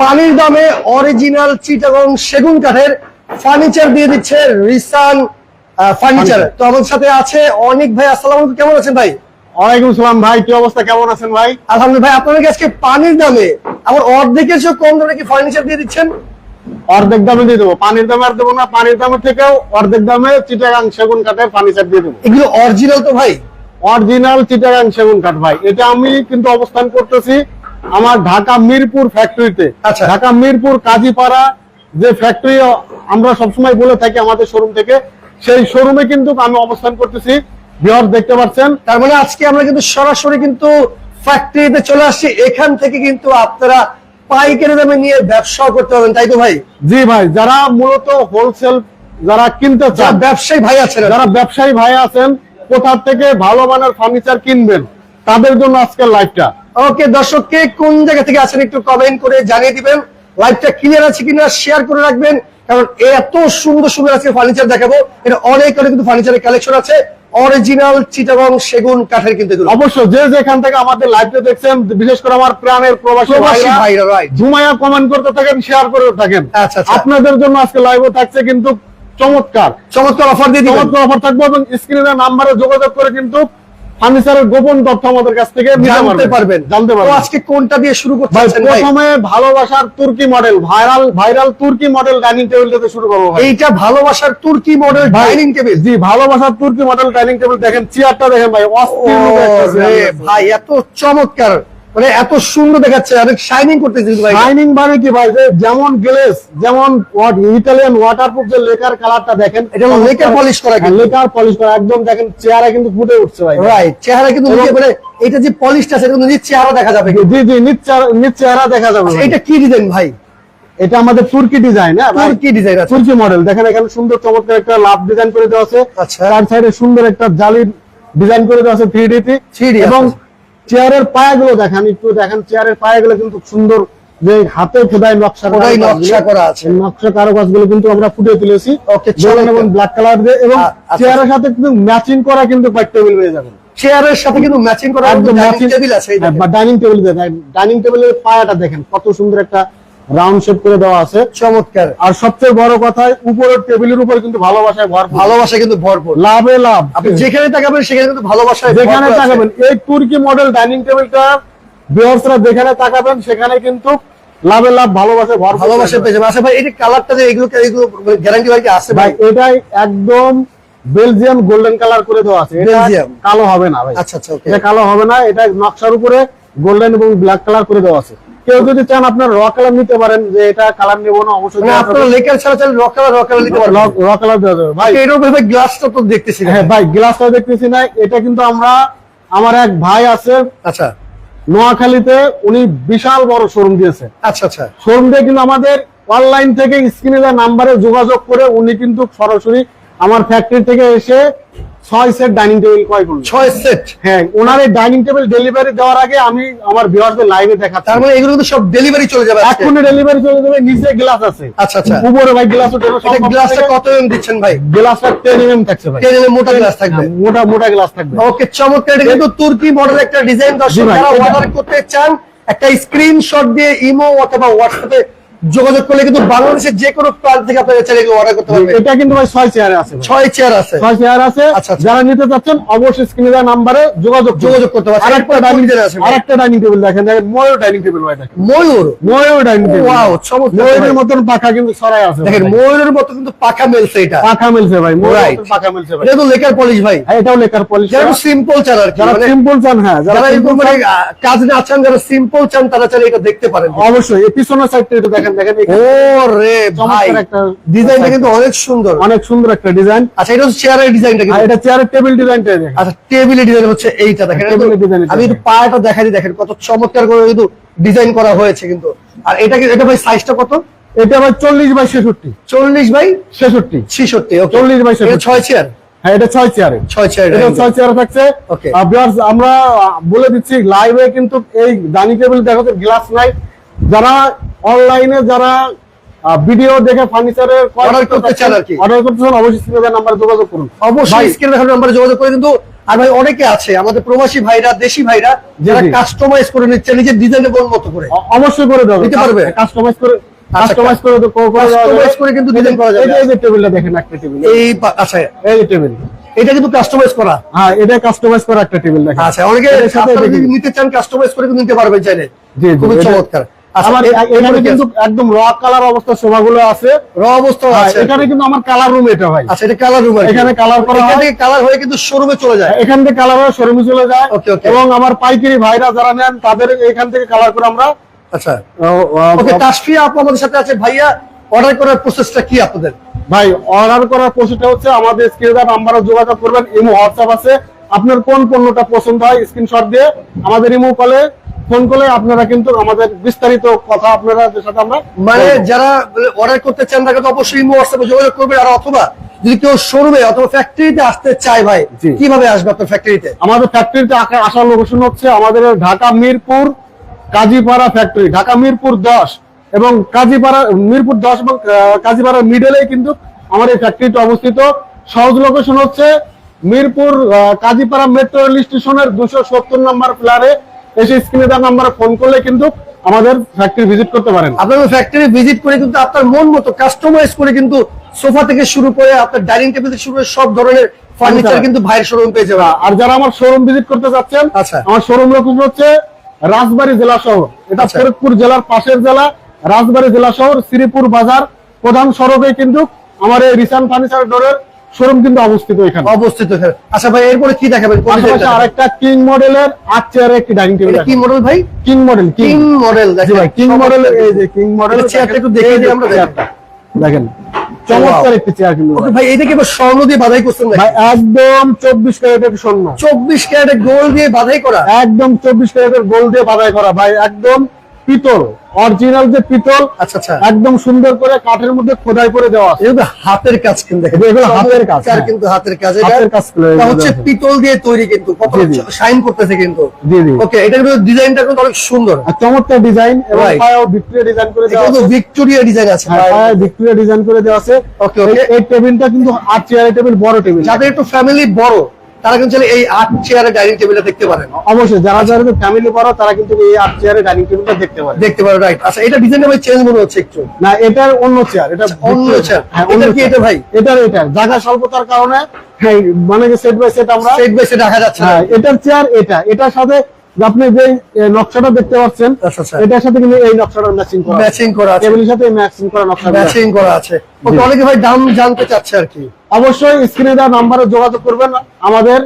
পানির দামে অরিজিনাল চিটাগং সেগুন কাঠের ফার্নিচার দিয়ে দিচ্ছে রিসান ফার্নিচার তো আমাদের সাথে আছে অনেক ভাই আসসালাম কেমন আছেন ভাই? ওয়ালাইকুম সালাম ভাই কি অবস্থা কেমন আছেন ভাই? আলহামদুলিল্লাহ ভাই আপনাদের আজকে পানির দামে আমার অর্ধেকের চেয়ে কম দামে কি ফার্নিচার দিয়ে দিচ্ছেন? অর্ধেক দামে দিয়ে দেবো। পানির দামে আর দেবো না পানির দামের থেকেও অর্ধেক দামে চিটাগাং সেগুন কাঠের ফার্নিচার দিয়ে দেবো। এগুলো অরিজিনাল তো ভাই? অরিজিনাল চিটাগাং সেগুন কাঠ ভাই এটা আমি কিন্তু অবস্থান করতেছি আমার ঢাকা মিরপুর ফ্যাক্টরিতে আচ্ছা। ঢাকা মিরপুর কাজীপাড়া যে ফ্যাক্টরি আমরা সবসময় বলে থাকি আমাদের শোরুম থেকে সেই শোরুমে কিন্তু আমি অবস্থান করতেছি। বিহার দেখতে পাচ্ছেন? তার মানে আজকে আমরা কিন্তু সরাসরি কিন্তু ফ্যাক্টরিতে চলে আসছি। এখান থেকে কিন্তু আপনারা পাইকারি দামে নিয়ে ব্যবসা করতে পারবেন তাই তো ভাই? জি ভাই যারা মূলত হোলসেল যারা কিনতে চান ব্যবসায়ী ভাই আছেন। যারা ব্যবসায়ী ভাই আছেন কোথা থেকে ভালো মানের ফার্নিচার কিনবেন তাদের জন্য আজকের লাইভটা ওকে দর্শককে কোন জায়গা থেকে আছেন একটু কমেন্ট করে জানিয়ে দিবেন। লাইভটা ক্লিয়ার আছে কিনা শেয়ার করে রাখবেন কারণ এত সুন্দর সুন্দর আজকে ফার্নিচার দেখাবো। এটা অনেক অনেক কিন্তু ফার্নিচারের কালেকশন আছে। অরিজিনাল চিটাগং সেগুন কাঠের কিন্তু এগুলো। অবশ্য যে যেখান থেকে আমাদের লাইভটা দেখছেন বিশেষ করে আমার প্রাণের প্রবাসী ভাইরা জুমায়া কমেন্ট করতে থাকেন শেয়ার করে থাকেন। আচ্ছা, আচ্ছা। আপনাদের জন্য আজকে লাইভও থাকছে কিন্তু চমৎকার। চমৎকার অফার দিয়ে চমৎকার অফার থাকবে এবং স্ক্রিনের নাম্বারে যোগাযোগ করে কিন্তু ফার্নিচারের গোপন তথ্য আমাদের কাছ থেকে জানতে পারবেন। জানতে পারবেন। আজকে কোনটা দিয়ে শুরু করতে চাচ্ছেন? প্রথমে ভালোবাসার তুর্কি মডেল ভাইরাল ভাইরাল তুর্কি মডেল ডাইনিং টেবিল থেকে শুরু করব ভাই। এইটা ভালোবাসার তুর্কি মডেল ডাইনিং টেবিল জি ভালোবাসার তুর্কি মডেল ডাইনিং টেবিল দেখেন চেয়ারটা দেখেন ভাই অস্থির ভাই এত চমৎকার। মানে এত সুন্দর দেখাচ্ছে অনেক শাইনিং করতেছে ভাই। শাইনিং মানে কি ভাই যে যেমন গ্লেস যেমন ইটালিয়ান ওয়াটারপ্রুফ যে লেকার কালারটা দেখেন এটা laker polish করা কিন্তু। লেকার পলিশ করা একদম দেখেন চেহারা কিন্তু ফুটে উঠছে ভাই। রাইট চেহারা কিন্তু নিজে মানে এটা যে পলিশটা সেটা কিন্তু চেহারা দেখা যাবে। জি জি নিচ চেহারা- চেহারা দেখা যাবে এটা কি ডিজাইন ভাই? এটা আমাদের তুর্কি ডিজাইন হ্যাঁ তুর্কি ডিজাইন আছে তুর্কি মডেল দেখেন এখানে সুন্দর চমৎকার একটা লাভ ডিজাইন করে দেওয়া আছে। আচ্ছা। চার সাইডে সুন্দর একটা জালি ডিজাইন করে দেওয়া আছে থ্রি ডি 3D এবং। চেয়ারের পায়াগুলো দেখেন একটু দেখেন চেয়ারের পায়াগুলো কিন্তু সুন্দর যে হাতে খোদাই নকশা করা খোদাই নকশা করা আছে। নকশা কারুকাজগুলো কিন্তু আমরা ফুটে তুলেছি ওকে গোল্ডেন এবং ব্ল্যাক কালার দিয়ে এবং আ- আচ্ছা। চেয়ারের সাথে কিন্তু ম্যাচিং করা কিন্তু পার্টেবল টেবিল হয়ে যাবে চেয়ারের সাথে কিন্তু ম্যাচিং করা একদম ম্যাচিং টেবিল আছে। ডাইনিং টেবিল ডাইনিং টেবিলের পায়াটা দেখেন কত সুন্দর একটা রাউন্ড শেপ করে দেওয়া আছে। চমৎকার। আর সবচেয়ে বড় কথা উপরের টেবিলের উপর কিন্তু ভালোবাসায় ভরপুর। ভালোবাসা কিন্তু ভরপুর। লাভে লাভ। আপনি যেখানে তাকাবেন সেখানে কিন্তু ভালোবাসায় যেখানে তাকাবেন এই তুর্কি মডেল ডাইনিং টেবিলটা বিহার্সরা যেখানে তাকাবেন সেখানে কিন্তু লাভে লাভ ভালোবাসে ভরপুর ভালোবাসা পেয়ে যাবে আচ্ছা ভাই এটা কালারটা যে এগুলো এগুলো গ্যারান্টি ভাই কি আছে ভাই এটাই একদম বেলজিয়াম গোল্ডেন কালার করে দেওয়া আছে। এটা বেলজিয়াম। কালো হবে না ভাই। আচ্ছা আচ্ছা এটা কালো হবে না এটা নকশার উপরে গোল্ডেন এবং ব্ল্যাক কালার করে দেওয়া আছে। কেউ যদি চান আপনার র কালার নিতে পারেন যে এটা কালার নেব না অবশ্যই মানে আপনারা লেকার ছাড়া চাইলে রক কালার রক কালার নিতে পারবেন। র কালার দেওয়া যাবে। ভাই উপরে গ্লাসটা তো দেখতেছি হ্যাঁ ভাই গ্লাসটা দেখতেছি না। এটা কিন্তু আমরা আমার এক ভাই আছে। আচ্ছা। নোয়াখালীতে উনি বিশাল বড় শোরুম দিয়েছে। আচ্ছা আচ্ছা। শোরুম দিয়ে কিন্তু আমাদের অনলাইন থেকে স্ক্রিনে দেওয়া নাম্বারে যোগাযোগ করে উনি কিন্তু সরাসরি আমার ফ্যাক্টরি থেকে এসে ছয় সেট ডাইনিং টেবিল ক্রয় করলেন ছয় সেট? হ্যাঁ ওনার এই ডাইনিং টেবিল ডেলিভারি দেওয়ার আগে আমি আমার বিহারদের লাইভে দেখাচ্ছি। তার মানে এগুলো কিন্তু সব ডেলিভারি চলে যাবে। এখনই ডেলিভারি চলে যাবে নিচে গ্লাস আছে। আচ্ছা আচ্ছা। উপরে ভাই গ্লাস উঠে গ্লাসটা কত এম দিচ্ছেন ভাই? গ্লাসটা টেন এমএম থাকছে ভাই। টেন এম মোটা গ্লাস থাকবে। হ্যাঁ, মোটা মোটা গ্লাস থাকবে। ওকে চমৎকার। এটা কিন্তু তুর্কি মডেল একটা ডিজাইন দর্শক যারা অর্ডার করতে চান একটা স্ক্রিনশট দিয়ে ইমো অথবা হোয়াটসঅ্যাপে যোগাযোগ করলে কিন্তু বাংলাদেশের যে কোনো প্রান্ত থেকে আপনারা চাইলে অর্ডার করতে পারবেন। এটা কিন্তু ভাই ছয় চেয়ারে আছে ভাই। ছয় চেয়ার আছে। ছয় চেয়ার আছে। আচ্ছা, আচ্ছা। যারা নিতে চাচ্ছেন অবশ্যই স্ক্রিনে দেওয়া নাম্বারে যোগাযোগ। যোগাযোগ করতে পারছেন। আরেকটা ডাইনিং ডিজাইন আছে আরেকটা ডাইনিং টেবিল দেখেন। দেখেন ময়ূর ডাইনিং টেবিল ভাই দেখেন। ময়ূর? ময়ূর ডাইনিং টেবিল Wow, চমৎকার ময়ূরের। মতন পাখা কিন্তু ছড়াই আছে দেখেন। ময়ূরের মতো কিন্তু পাখা মেলছে এটা। পাখা মিলছে ভাই. মতন পাখা মিলছে ভাই। এটা তো লেকার পলিশ ভাই। হ্যাঁ, এটাও লেকার পলিশ যারা সিম্পল চান আর কি যারা মানে সিম্পল চান হ্যাঁ যারা এরকম মানে কাজ না চান যারা সিম্পল চান তারা চাইলে এটা দেখতে পারেন। অবশ্যই এই পিছনের সাইডটা একটু দেখেন। দেখেন ও রে ভাই ডিজাইনটা কিন্তু অনেক সুন্দর। অনেক সুন্দর একটা ডিজাইন আচ্ছা এটা হচ্ছে চেয়ারের ডিজাইনটা কিন্তু। এটা চেয়ারের টেবিল ডিজাইনটা দেখেন। আচ্ছা টেবিলের ডিজাইন হচ্ছে এইটা দেখেন। এটা টেবিলের তো- design এটা আমি একটু দেখেন। দেখাই দিই দেখেন কত চমৎকার করে কিন্তু ডিজাইন করা হয়েছে কিন্তু। আর এটা এটা ভাই সাইজটা কত? এটা ভাই চল্লিশ বাই ছেষট্টি। চল্লিশ বাই ছেষট্টি। 40 বাই ছয় চেয়ার হ্যাঁ এটা ছয় চেয়ারে ছয় চেয়ার এটা ছয় চেয়ার থাকছে. আমরা বলে দিচ্ছি লাইভে কিন্তু এই ডাইনিং টেবিল দেখাতে গ্লাস নাই। যারা অনলাইনে যারা ভিডিও দেখে ফার্নিচারের Order করতে চান আর কি। অর্ডার করতে চান অবশ্যই স্ক্রিনে নাম্বারে যোগাযোগ করুন। অবশ্যই স্ক্রিনে নাম্বারে যোগাযোগ করে কিন্তু আর ভাই অনেকে আছে আমাদের প্রবাসী ভাইরা দেশি ভাইরা যারা কাস্টমাইজ করে নিচ্ছে নিজের ডিজাইনেবল মতো করে। অবশ্যই করে দেবো দিতে পারবে? কাস্টমাইজ করে কাস্টমাইজ করে দে- করে দেওয়া করে কিন্তু design করা যাবে। এই যে- টেবিলটা দেখেন একটা টেবিল এই আচ্ছা। এই যে টেবিল এটা কিন্তু কাস্টমাইজ করা। হ্যাঁ এটা কাস্টমাইজ করা একটা টেবিল দেখেন। আচ্ছা অনেকে নিতে চান কাস্টমাইজ করে কিন্তু নিতে পারবেন চাইলে। খুবই চমৎকার। আচ্ছা এখানে এখানে কিন্তু একদম র কালার অবস্থা শোভাগুলো আছে। র অবস্থা আছে এখানে কিন্তু আমার কালার রুম এটা ভাই। আচ্ছা এটা কালার রুম এখানে colour করা হয়। এখানে কালার হয়ে কিন্তু শোরুমে চলে যায়। এখান থেকে কালার হয়ে শোরুমে চলে যায়। Okay, okay. এবং আমার পাইকারি ভাইরা যারা নেন তাদের এখান থেকে কালার করে আমরা আচ্ছা। ও, ও, ওকে তাসফিয়া আপু সাথে আছে। ভাইয়া অর্ডার করার প্রসেসটা কি আপনাদের? ভাই অর্ডার করার প্রসেসটা হচ্ছে আমাদের স্ক্রিনে নাম্বারে যোগাযোগ করবেন। ইমো হোয়াটসঅ্যাপ আছে। আপনার কোন পণ্যটা পছন্দ হয় স্ক্রিনশট দিয়ে আমাদের ইমো কলে ফোন করলে আপনারা কিন্তু আমাদের বিস্তারিত কথা আপনারা সাথে আমরা মানে যারা অর্ডার করতে চান তাকে তো অবশ্যই হোয়াটসঅ্যাপে যোগাযোগ করবে আর অথবা যদি কেউ শোরুমে অথবা ফ্যাক্টরিতে আসতে চায় ভাই। কীভাবে আসবে আপনার ফ্যাক্টরিতে আমাদের ফ্যাক্টরিতে আসার লোকেশন হচ্ছে আমাদের ঢাকা মিরপুর কাজীপাড়া ফ্যাক্টরি ঢাকা মিরপুর দশ এবং কাজীপাড়া মিরপুর দশ এবং কাজীপাড়ার মিডলে কিন্তু আমার এই ফ্যাক্টরিটা অবস্থিত। সহজ লোকেশন হচ্ছে মিরপুর কাজীপাড়া মেট্রো রেল স্টেশনের দুশো সত্তর নম্বর ফ্ল্যারে এসে স্ক্রিনে দেওয়া নাম্বারে ফোন করলে কিন্তু আমাদের ফ্যাক্টরি ভিজিট করতে পারেন আপনার ফ্যাক্টরি ভিজিট করে কিন্তু আপনার মন মতো কাস্টমাইজ করে কিন্তু সোফা থেকে শুরু করে আপনার ডাইনিং টেবিল থেকে শুরু করে সব ধরনের ফার্নিচার আচ্ছা। কিন্তু ভাইয়ের শোরুম পেয়ে যাবে আর যারা আমার শোরুম ভিজিট করতে যাচ্ছেন আচ্ছা। আমার শোরুম লোকেশন হচ্ছে রাজবাড়ী জেলা শহর এটা আচ্ছা। ফরিদপুর জেলার পাশের জেলা রাজবাড়ী জেলা শহর শ্রীপুর বাজার প্রধান সড়কে কিন্তু আমার এই রিসান ফার্নিচার ডোরের শোরুম কিন্তু অবস্থিত এখানে। অবস্থিত এখানে। আচ্ছা ভাই এরপরে কি দেখাবেন? পাশাপাশি আরেকটা কিং মডেলের আট চেয়ারের একটি ডাইনিং টেবিল কি মডেল ভাই? King model king. মডেল জি ভাই কিং মডেল এই যে কিং মডেল চেয়ারটা একটু দেখিয়ে দিই আমরা দেখেন। দেখেন চমৎকার একটি চেয়ার কিন্তু ভাই। এটা কি আবার স্বর্ণ দিয়ে বাধাই করছেন ভাই একদম চব্বিশ ক্যারেটের স্বর্ণ। চব্বিশ ক্যারেটের গোল্ড দিয়ে বাধাই করা? একদম চব্বিশ ক্যারেটের গোল দিয়ে বাধাই করা। ভাই একদম পিতল অরিজিনাল যে পিতল আচ্ছা আচ্ছা। একদম সুন্দর করে কাঠের মধ্যে খোদাই করে দেওয়া আছে। এগুলো হাতের কাজ কিন্তু। এগুলো হাতের কাজ, হ্যাঁ। কিন্তু হাতের কাজ। এটা হাতের কাজ এটা হচ্ছে পিতল দিয়ে তৈরি কিন্তু কত। শাইন করতেছে কিন্তু। ওকে এটা ডিজাইনটা কিন্তু অনেক সুন্দর। চমৎকার ডিজাইন এবং. ভিক্টোরিয়া ডিজাইন করে দেওয়া আছে। ভিক্টোরিয়া ডিজাইন আছে হ্যাঁ, ভিক্টোরিয়া ডিজাইন করে দেওয়া আছে। এই টেবিলটা কিন্তু আট চেয়ারের টেবিল বড় টেবিল। যাদের একটু ফ্যামিলি বড় তারা কিন্তু এই আট চেয়ারে ডাইনিং টেবিলটা দেখতে পারেন। অবশ্যই যারা যারা ফ্যামিলি বড় তারা কিন্তু এই আট চেয়ারে ডাইনিং টেবিলটা দেখতে পারে দেখতে পারে রাইট আচ্ছা এটা ডিজাইনটা ভাই চেঞ্জ মনে হচ্ছে একটু? না এটার অন্য চেয়ার এটা আচ্ছা, অন্য চেয়ার। হ্যাঁ, এটার অন্য কি এটা ভাই? এটার এটার জায়গা স্বল্পতার কারণে হ্যাঁ, মানে সেট বাই সেট আমরা সেট বাই সেট রাখা যাচ্ছে না। হ্যাঁ এটার চেয়ার এটা। এটার সাথে আপনি যে নকশাটা দেখতে পাচ্ছেন আচ্ছা, আচ্ছা। এটার সাথে কিন্তু এই নকশাটা ম্যাচিং করা ম্যাচিং করা আছে। টেবিলের সাথে ম্যাচিং করা নকশা ম্যাচিং করা আছে। ওকে অনেকে ভাই দাম জানতে চাচ্ছে আর কি। অবশ্যই স্ক্রিনে দেওয়া নাম্বারে যোগাযোগ করবেন। আমাদের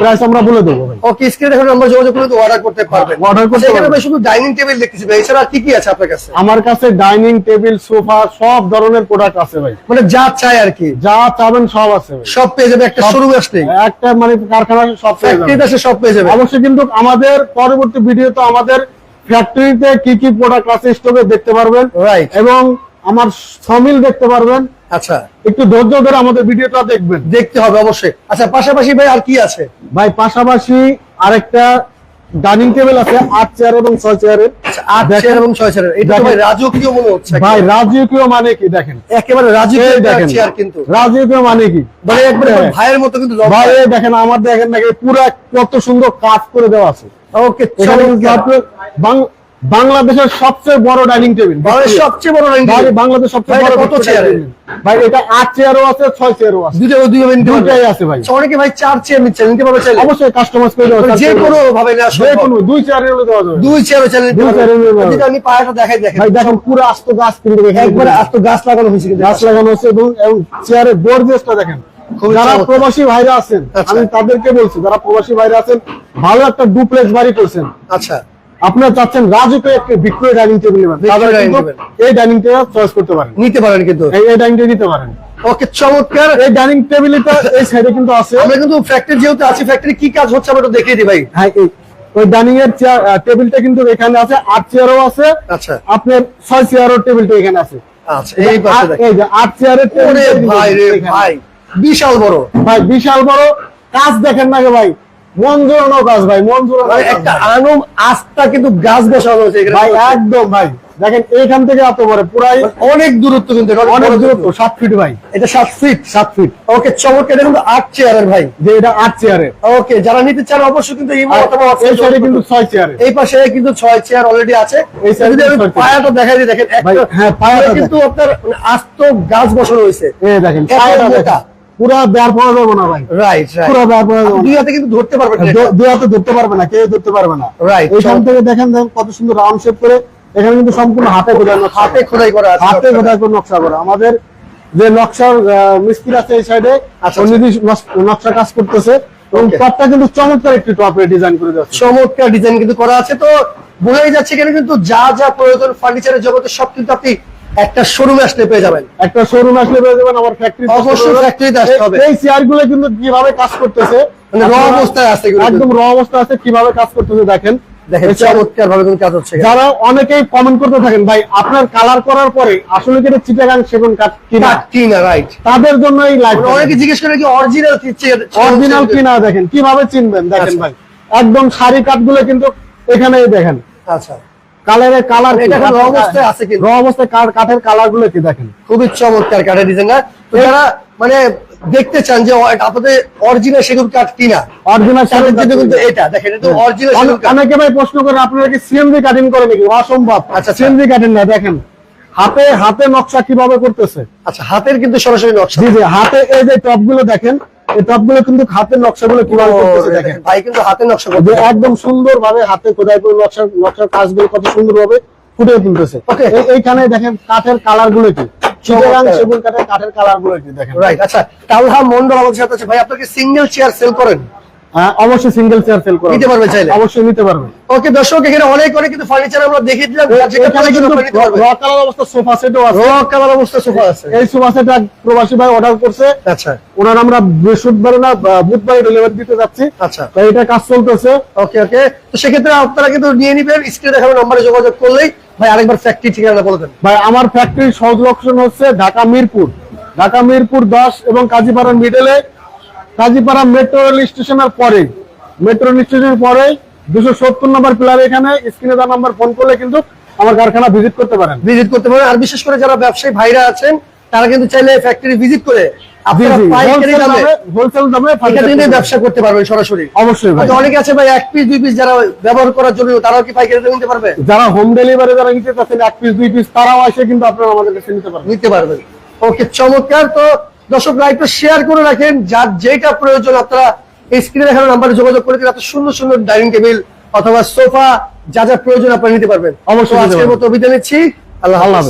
প্রাইস আমরা বলে দেবো ওকে স্ক্রিনে দেখুন আমরা যোগাযোগ করে অর্ডার করতে পারবেন। order করতে আচ্ছা, এখানে শুধু ডাইনিং টেবিল দেখতেছি ভাই। এছাড়া কি কি আছে আপনার কাছে? আমার কাছে ডাইনিং টেবিল সোফা সব ধরনের প্রোডাক্ট আছে ভাই। মানে যা চাই আর কি। যা চাবেন সব আছে সব পেয়ে যাবে একটা শোরুম আসলে একটা মানে কারখানা সব। ফ্যাক্টরিতে আসে সব পেয়ে যাবে অবশ্যই কিন্তু আমাদের পরবর্তী ভিডিও তো আমাদের ফ্যাক্টরিতে কি কি প্রোডাক্ট আছে স্টকে দেখতে পারবেন। রাইট এবং আমার সমিল দেখতে পারবেন। আচ্ছা। একটু ধৈর্য ধরে আমাদের ভিডিওটা দেখবেন। দেখতে হবে অবশ্যই। আচ্ছা পাশাপাশি ভাই আর কি আছে? ভাই পাশাপাশি আরেকটা ডাইনিং টেবিল আছে আট চেয়ার এবং ছয় চেয়ারের। আচ্ছা, আট চেয়ার এবং ছয় চেয়ার এটা ভাই রাজকীয় মনে হচ্ছে ভাই রাজকীয় মানে কি? দেখেন। একেবারে রাজকীয় দেখেন। চেয়ার কিন্তু। রাজকীয় মানে কি? মানে একবারে হ্যাঁ। ভাইয়ের মতো কিন্তু ভাই দেখেন আমার দেখেন নাকি পুরো কত সুন্দর কাজ করে দেওয়া আছে। ওকে বাং- বাংলাদেশের সবচেয়ে বড় ডাইনিং টেবিল। সবচেয়ে বড় ডাইনিং টেবিল। বাংলাদেশ সবচেয়ে বড় কত টেবিল। ভাই এটা আট চেয়ারও আছে ছয় চেয়ারও আছে। দুটো দুই দুটাই আছে ভাই। অনেকে ভাই চার চেয়ার নিচ্ছে নিতে পারবে চাইলে? অবশ্যই কাস্টমাইজ করে দেওয়া যে কোনো ভাবে যে কোনো দুই চেয়ারের দেওয়া যাবে। দুই চেয়ারও চাইলে দুই চেয়ারে। যদি আমি পায়াটা দেখাই দেখেন। ভাই দেখেন পুরো আস্ত গাছ কিন্তু একবারে আস্ত গাছ লাগানো হয়েছে গাছ লাগানো আছে এবং চেয়ারের গর্জিয়াসটা দেখেন। যারা প্রবাসী ভাইরা আছেন আচ্ছা। আমি তাদেরকে বলছি যারা প্রবাসী ভাইরা আছেন ভালো একটা ডুপ্লেক্স বাড়ি করছেন। আচ্ছা। আপনারা চাচ্ছেন রাজুকে একটা ভিক্টোরিয়া ডাইনিং টেবিল। এই ডাইনিং টেবিল চয়েস করতে পারেন। নিতে পারেন কিন্তু। এই ডাইনিং টেবিল নিতে পারেন। ওকে চমৎকার। এই ডাইনিং টেবিলটা এই সাইডে কিন্তু আছে। আমরা কিন্তু ফ্যাক্টরি যেহেতু আছি ফ্যাক্টরি কি কাজ হচ্ছে আমরা দেখিয়ে দিই ভাই। হ্যাঁ ওই ডাইনিং এর চেয়ার টেবিলটা কিন্তু এখানে আছে আট চেয়ারও আছে। আচ্ছা। আপনার ছয় টেবিলটা এখানে আছে। আচ্ছা এই পাশে এই যে আট চেয়ারের টেবিল ভাই রে ভাই বিশাল বড়। ভাই বিশাল বড়। কাজ দেখেন না ভাই। মন কাজ ভাই মন একটা আনম আস্থা কিন্তু গাছ বসানো হয়েছে ভাই একদম ভাই। দেখেন এইখান থেকে এত বড় পুরাই অনেক দূরত্ব কিন্তু অনেক দূরত্ব সাত ফিট ভাই। এটা সাত ফিট সাত ফিট ওকে চমৎকার এটা কিন্তু আট চেয়ারের ভাই। যে এটা আট চেয়ারের ওকে যারা নিতে চান অবশ্যই কিন্তু এই সাইডে কিন্তু ছয় চেয়ারের এই পাশে কিন্তু ছয় চেয়ার অলরেডি আছে। এই আমি পায়াটা দেখাই দিই দেখেন হ্যাঁ, পায়াটা কিন্তু আপনার আস্ত গাছ বসানো হয়েছে। দেখেন পায়াটা মোটা। পুরা বের পড়া যাবে না ভাই। রাইট পুরা বের পড়া যাবে দুই হাতে কিন্তু ধরতে পারবেন না দুই হাতে ধরতে পারবে না কেউ ধরতে পারবে না। Right. এইখান থেকে দেখেন দেখেন কত সুন্দর রাউন্ড শেপ করে এখানে কিন্তু সম্পূর্ণ হাতে খোদাই হাতে খোদাই করা আছে হাতে খোদাই করে নকশা করা। আমাদের যে নকশার মিস্ত্রি আছে এই সাইডে আচ্ছা, উনি নকশ- নকশা কাজ করতেছে এবং. টপটা কিন্তু চমৎকার একটি টপে ডিজাইন করে দেওয়া চমৎকার ডিজাইন কিন্তু করা আছে। তো বোঝাই যাচ্ছে এখানে কিন্তু যা যা প্রয়োজন ফার্নিচারের জগতে সব কিন্তু আপনি একটা শোরুমে আসলে পেয়ে যাবেন। একটা শোরুম আসলে পেয়ে যাবেন আমার ফ্যাক্টরি অবশ্যই factory তে আসতে হবে। এই চেয়ারগুলো কিন্তু কীভাবে কাজ করতেছে? মানে আপনারা- অবস্থায় আছে একদম র অবস্থা আছে কীভাবে কাজ করতেছে দেখেন। দেখেন চমৎকার ভাবে কাজ হচ্ছে। যারা অনেকেই কমেন্ট করতে থাকেন ভাই আপনার কালার করার পরে আসলে কি এটা চিটাগাং সেগুন কাঠ কিনা? কিনা রাইট তাদের জন্য এই লাইভ অনেকে জিজ্ঞেস করে কি অরিজিনাল অরিজিনাল কিনা দেখেন কীভাবে চিনবেন দেখেন আচ্ছা। ভাই। একদম শাড়ি কাঠগুলো কিন্তু এখানেই দেখেন। আচ্ছা। কালারের কালার এটা এখন অবস্থায় আছে কিন্তু। র অবস্থায় কাঠের কালারগুলো কি দেখেন? খুবই চমৎকার কাঠের ডিজাইন না তো যারা মানে দেখতে চান যে আপনাদের অরিজিনাল সেগুন কাঠ কিনা? অরিজিনাল জন্য কিন্তু এটা দেখেন এটা অরিজিনাল সেগুন কাঠ। অনেকে ভাই প্রশ্ন করে আপনারা কি সিএমজি কাটিং করে নাকি? অসম্ভব। আচ্ছা, আচ্ছা। সিএমজি কাটিং না দেখেন। হাতে হাতে নকশা কীভাবে করতেছে? আচ্ছা হাতের কিন্তু সরাসরি নকশা। জি জি হাতে এই যে টপগুলো দেখেন এই কিন্তু হাতের নকশাগুলো কীভাবে করতেছে দেখেন, ভাই কিন্তু হাতের নকশা একদম সুন্দর ভাবে হাতে খোদাই করে নকশা নকশার কাজগুলো কত সুন্দর ভাবে ফুটিয়ে তুলতেছে. এইখানে দেখেন কাঠের কালারগুলো কি সেগুন কাঠের কাঠের কালারগুলো কি দেখেন? রাইট আচ্ছা তালহা মন্ডল আমাদের সাথে আছে। ভাই আপনাকে সিঙ্গেল চেয়ার সেল করেন। অবশ্যই সিঙ্গেল চেয়ার সেল করা নিতে পারবে চাইলে? অবশ্যই নিতে পারবে। ওকে দর্শক এখানে অনেক অনেক কিন্তু ফার্নিচার আমরা দেখিয়ে দিলাম। যেটা কিন্তু আপনি নিতে পারবেন র কালার অবস্থা সোফা সেটও আছে। র কালার অবস্থা সোফা আছে। এই সোফা সেট প্রবাসী ভাই অর্ডার করছে। আচ্ছা। ওনার আমরা বৃহস্পতিবার না বুধবার ডেলিভারি দিতে যাচ্ছি। আচ্ছা। তো এটা কাজ চলতেছে। ওকে ওকে। তো সেক্ষেত্রে আপনারা কিন্তু নিয়ে নিবেন স্ক্রিনে দেখানো নম্বরে যোগাযোগ করলেই ভাই আরেকবার ফ্যাক্টরি ঠিকানা বলে দেন ভাই আমার ফ্যাক্টরির সহজ লোকেশন হচ্ছে ঢাকা মিরপুর। ঢাকা মিরপুর দশ এবং কাজীপাড়ার মিডলে কাজীপাড়া মেট্রো রেল স্টেশনের পরে মেট্রো রেল স্টেশনের পরে দুশো সত্তর নম্বর পিলার এখানে স্ক্রিনে দেওয়া নাম্বার ফোন করলে কিন্তু আমার কারখানা ভিজিট করতে পারেন। ভিজিট করতে পারেন। আর বিশেষ করে যারা ব্যবসায়ী ভাইরা আছেন তারা কিন্তু চাইলে ফ্যাক্টরি ভিজিট করে আপনারা পাইকারি দামে হোলসেল দামে এখান থেকে নিয়ে ব্যবসা করতে পারবেন সরাসরি। অবশ্যই ভাই। অনেকে আছে ভাই এক পিস দুই পিস যারা ব্যবহার করার জন্য তারাও কি পাইকারি নিতে পারবে? যারা হোম ডেলিভারি যারা নিতে চাচ্ছেন এক পিস দুই পিস তারাও এসে কিন্তু আপনারা আমাদের কাছে নিতে পারবেন। নিতে পারবেন। ওকে চমৎকার। তো দর্শক লাইভটা শেয়ার করে রাখেন। যার যেটা প্রয়োজন আপনারা এই স্ক্রিনে দেখানো নাম্বারে যোগাযোগ করে দিন এত সুন্দর সুন্দর ডাইনিং টেবিল অথবা সোফা যা যা প্রয়োজন আপনারা নিতে পারবেন। অবশ্যই আজকের মতো বিদায় নিচ্ছি। আল্লাহ আল্লাহ